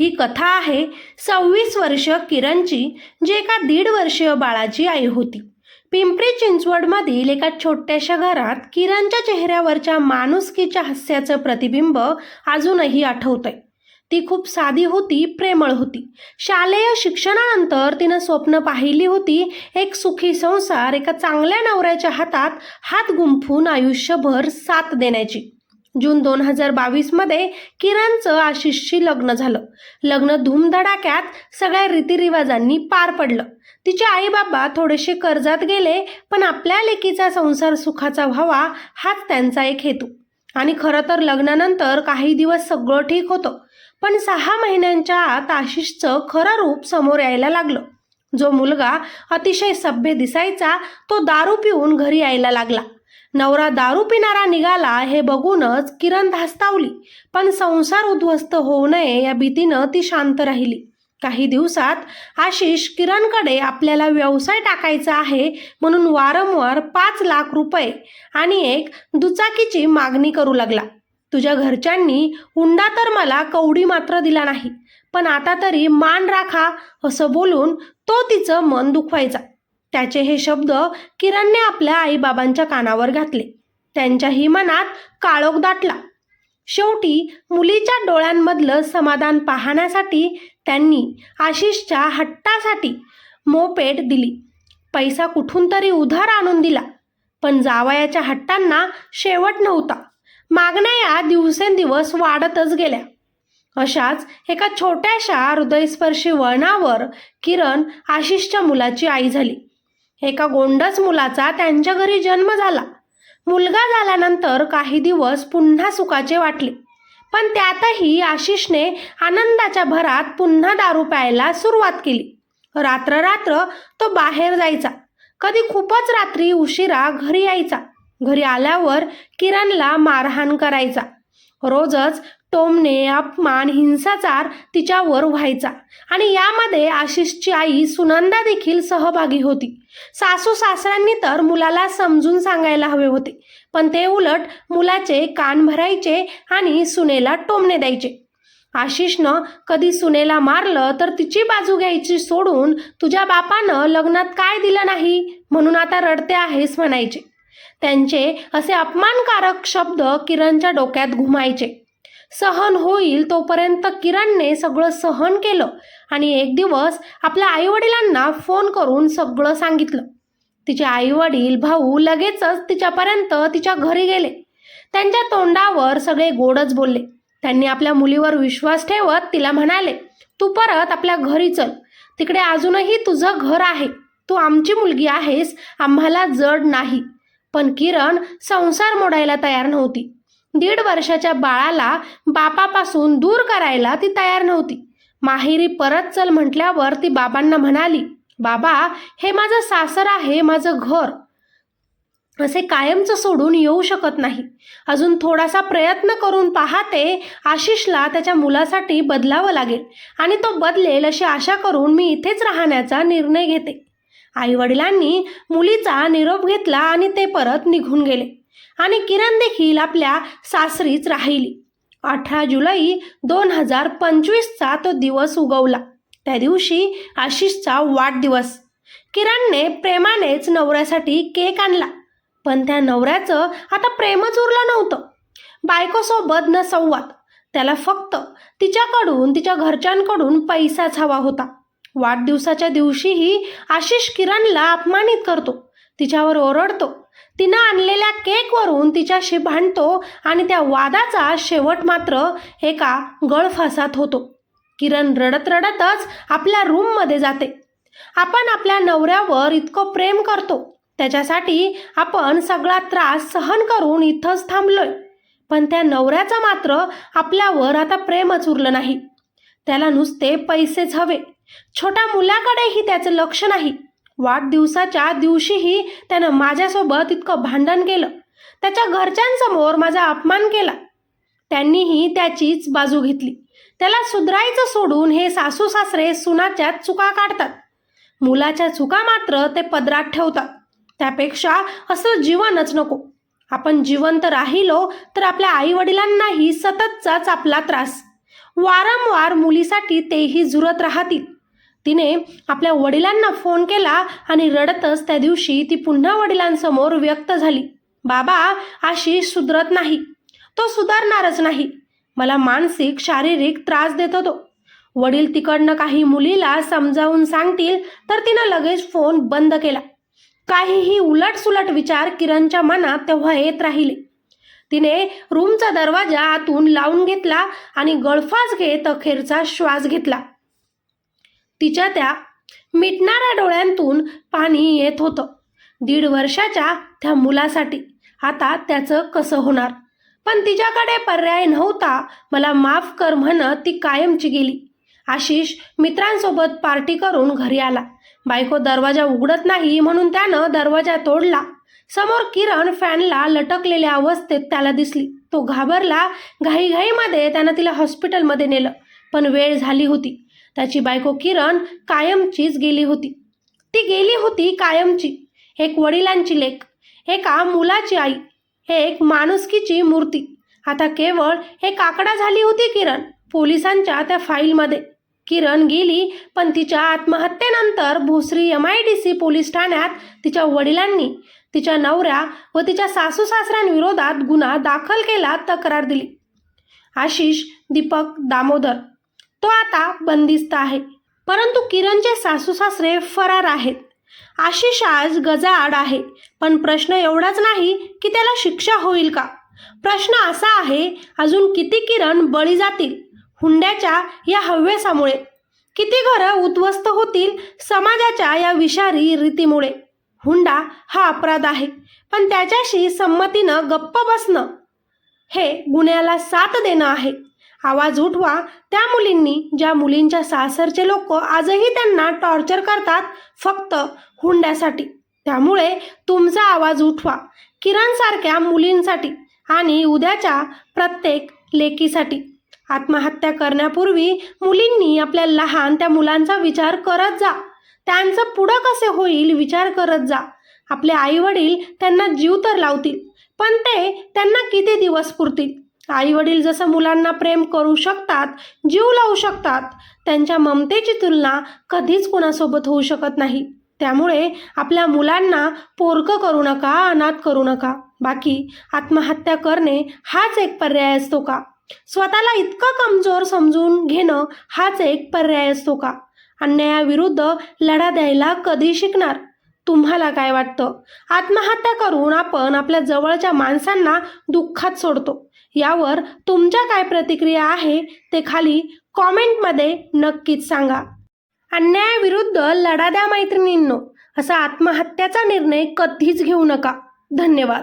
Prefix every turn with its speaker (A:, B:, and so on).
A: ही कथा आहे सव्वीस वर्ष किरणची जी एका दीड वर्षीय बाळाची आई होती. पिंपरी चिंचवडमधील एका छोट्याशा घरात किरणच्या चेहऱ्यावरच्या माणुसकीच्या हास्याचं प्रतिबिंब अजूनही आठवतंय. ती खूप साधी होती प्रेमळ होती. शालेय शिक्षणानंतर तिनं स्वप्न पाहिली होती एक सुखी संसार एका चांगल्या नवऱ्याच्या हातात हात गुंफून आयुष्यभर साथ देण्याची. जून दोन हजार बावीसमध्ये किरणचं आशिषशी लग्न झालं. लग्न धूमधडाक्यात सगळ्या रीतिरिवाजांनी पार पडलं. तिचे आई बाबा थोडेसे कर्जात गेले पण आपल्या लेकीचा संसार सुखाचा व्हावा हाच त्यांचा एक हेतू. आणि खरं तर लग्नानंतर काही दिवस सगळं ठीक होतं पण सहा महिन्यांच्या आत आशिषचं खरं रूप समोर यायला लागलं. जो मुलगा अतिशय सभ्य दिसायचा तो दारू पिऊन घरी यायला लागला. नवरा दारू पिणारा निघाला हे बघूनच किरण धास्तावली. पण संसार उद्ध्वस्त होऊ नये या भीतीनं ती शांत राहिली. काही दिवसात आशिष किरणकडे आपल्याला व्यवसाय टाकायचा आहे म्हणून वारंवार पाच लाख रुपये आणि एक दुचाकीची मागणी करू लागला. तुझ्या घरच्यांनी हुंडा तर मला कवडी मात्र दिला नाही पण आता तरी मान राखा असं बोलून तो तिचं मन दुखवायचा. त्याचे हे शब्द किरणने आपल्या आईबाबांच्या कानावर घातले. त्यांच्याही मनात काळोख दाटला. शेवटी मुलीच्या डोळ्यांमधलं समाधान पाहण्यासाठी त्यांनी आशिषच्या हट्टासाठी मोपेट दिली. पैसा कुठून तरी उधार आणून दिला. पण जावयाच्या हट्टांना शेवट नव्हता. मागण्या या दिवसेंदिवस वाढतच गेल्या. अशाच एका छोट्याशा हृदयस्पर्शी वळणावर किरण आशिषच्या मुलाची आई झाली. एका गोंडस मुलाचा त्यांच्या घरी जन्म झाला. मुलगा झाल्यानंतर काही दिवस पुन्हा सुखाचे वाटले. पण त्यातही आशिषने आनंदाच्या भरात पुन्हा दारू प्यायला सुरुवात केली. रात्र रात्र तो बाहेर जायचा. कधी खूपच रात्री उशिरा घरी यायचा. घरी आल्यावर किरणला मारहाण करायचा. रोजच टोमणे अपमान हिंसाचार तिच्यावर व्हायचा. आणि यामध्ये आशिषची आई सुनंदा देखील सहभागी होती. सासू सासऱ्यांनी तर मुलाला समजून सांगायला हवे होते. पण ते उलट मुलाचे कान भरायचे आणि सुनेला टोमणे द्यायचे. आशिषनं कधी सुनेला मारलं तर तिची बाजू घ्यायची सोडून तुझ्या बापानं लग्नात काय दिलं नाही? म्हणून आता रडते आहेस म्हणायचे. त्यांचे असे अपमानकारक शब्द किरणच्या डोक्यात घुमायचे. सहन होईल तोपर्यंत किरणने सगळं सहन केलं आणि एक दिवस आपल्या आईवडिलांना फोन करून सगळं सांगितलं. तिचे आईवडील भाऊ लगेचच तिच्यापर्यंत तिच्या घरी गेले. त्यांच्या तोंडावर सगळे गोडच बोलले. त्यांनी आपल्या मुलीवर विश्वास ठेवत तिला म्हणाले तू परत आपल्या घरी चल. तिकडे अजूनही तुझं घर आहे. तू आमची मुलगी आहेस. आम्हाला जड नाही. पण किरण संसार मोडायला तयार नव्हती. दीड वर्षाच्या बाळाला बापापासून दूर करायला ती तयार नव्हती. माहेरी परत चल म्हटल्यावर ती बाबांना म्हणाली बाबा हे माझं सासर आहे माझं घर. असे कायमचं सोडून येऊ शकत नाही. अजून थोडासा प्रयत्न करून पाहते आशिषला त्याच्या मुलासाठी बदलावं लागेल आणि तो बदलेल अशी आशा करून मी इथेच राहण्याचा निर्णय घेते. आईवडिलांनी मुलीचा निरोप घेतला आणि ते परत निघून गेले. आणि किरण देखील आपल्या सासरीच राहिली. अठरा जुलै दोन हजार पंचवीसचा तो दिवस उगवला. त्या दिवशी आशिषचा वाढदिवस. किरणने प्रेमानेच नवऱ्यासाठी केक आणला. पण त्या नवऱ्याचं आता प्रेमच उरलं नव्हतं. बायकोसोबत न संवाद. त्याला फक्त तिच्याकडून तिच्या घरच्यांकडून पैसाच हवा होता. वाढदिवसाच्या दिवशीही आशिष किरणला अपमानित करतो. तिच्यावर ओरडतो. तिनं आणलेल्या केकवरून तिच्याशी भांडतो आणि त्या वादाचा शेवट मात्र एका गळफासात होतो. किरण रडत रडतच आपल्या रूममध्ये जाते. आपण आपल्या नवऱ्यावर इतकं प्रेम करतो. त्याच्यासाठी आपण सगळा त्रास सहन करून इथंच थांबलोय. पण त्या नवऱ्याचं मात्र आपल्यावर आता प्रेमच उरलं नाही. त्याला नुसते पैसेच हवे. छोट्या मुलाकडेही त्याचं लक्ष नाही. वाढदिवसाच्या दिवशीही त्यानं माझ्यासोबत इतकं भांडण केलं. त्याच्या घरच्यांसमोर माझा अपमान केला. त्यांनीही त्याचीच बाजू घेतली. त्याला सुधरायचं सोडून हे सासू सासरे सुनाच्या चुका काढतात. मुलाच्या चुका मात्र ते पदरात ठेवतात. त्यापेक्षा असं जीवनच नको. आपण जिवंत राहिलो तर आपल्या आईवडिलांनाही सततचाच आपला त्रास. वारंवार मुलीसाठी तेही झुरत राहतील. तिने आपल्या वडिलांना फोन केला आणि रडतच त्या दिवशी ती पुन्हा वडिलांसमोर व्यक्त झाली. बाबा आशिष सुधरत नाही. तो सुधारणारच नाही. मला मानसिक शारीरिक त्रास देत होतो वडील तिकडनं काही मुलीला समजावून सांगतील तर तिनं लगेच फोन बंद केला. काहीही उलटसुलट विचार किरणच्या मनात तेव्हा येत राहिले. तिने रूमचा दरवाजा आतून लावून घेतला आणि गळफास घेत अखेरचा श्वास घेतला. तिच्या त्या मिटणाऱ्या डोळ्यांतून पाणी येत होतं. दीड वर्षाच्या त्या मुलासाठी आता त्याचं कसं होणार? पण तिच्याकडे पर्याय नव्हता. मला माफ कर म्हणत ती कायमची गेली. आशिष मित्रांसोबत पार्टी करून घरी आला. बायको दरवाजा उघडत नाही म्हणून त्यानं दरवाजा तोडला. समोर किरण फॅनला लटकलेल्या अवस्थेत त्याला दिसली. तो घाबरला. घाईघाईमध्ये त्यानं तिला हॉस्पिटलमध्ये नेलं. पण वेळ झाली होती. त्याची बायको किरण कायमचीच गेली होती. ती गेली होती कायमची. एक वडिलांची लेख एका मुलाची आई एक माणुसकीची मूर्ती. आता केवळ एक आकडा झाली होती किरण पोलिसांच्या त्या फाईलमध्ये. किरण गेली पण तिच्या आत्महत्येनंतर Bhosari M I D C police ठाण्यात तिच्या वडिलांनी तिच्या नवऱ्या व तिच्या सासू सासऱ्यांविरोधात गुन्हा दाखल केला तक्रार दिली. आशिष दीपक दामोदर. तो आता बंदिस्त आहे. परंतु किरणचे सासू सासरे फरार आहेत. आशिष आज गजाआड आहे. पण प्रश्न एवढाच नाही की त्याला शिक्षा होईल का? प्रश्न असा आहे अजून किती किरण बळी जातील? हुंड्याच्या या हव्यासामुळे किती घरं उद्ध्वस्त होतील समाजाच्या या विषारी रीतीमुळे? हुंडा हा अपराध आहे. पण त्याच्याशी संमतीनं गप्प बसणं हे गुन्ह्याला साथ देणं आहे. आवाज उठवा. त्या मुलींनी ज्या मुलींच्या सासरचे लोक आजही त्यांना टॉर्चर करतात फक्त हुंड्यासाठी. त्यामुळे तुमचा आवाज उठवा. किरणसारख्या मुलींसाठी आणि उद्याच्या प्रत्येक लेकीसाठी. आत्महत्या करण्यापूर्वी मुलींनी आपल्या लहान त्या मुलांचा विचार करत जा. त्यांचं पुढं कसे होईल विचार करत जा. आपले आईवडील त्यांना जीव तर लावतील पण ते त्यांना किती दिवस पुरतील? आईवडील जसं मुलांना प्रेम करू शकतात जीव लावू शकतात त्यांच्या ममतेची तुलना कधीच कोणासोबत होऊ शकत नाही. त्यामुळे आपल्या मुलांना पोरकं करू नका अनाथ करू नका. बाकी आत्महत्या करणे हाच एक पर्याय असतो का? स्वतःला इतकं कमजोर समजून घेणं हाच एक पर्याय असतो का? अन्यायाविरुद्ध लढा द्यायला कधी शिकणार? तुम्हाला काय वाटतं? आत्महत्या करून आपण आपल्या जवळच्या माणसांना दुःखात सोडतो. यावर तुमच्या काय प्रतिक्रिया आहे ते खाली कॉमेंटमध्ये नक्कीच सांगा. अन्यायाविरुद्ध लढा द्या मैत्रिणींनो. असा आत्महत्याचा निर्णय कधीच घेऊ नका. धन्यवाद.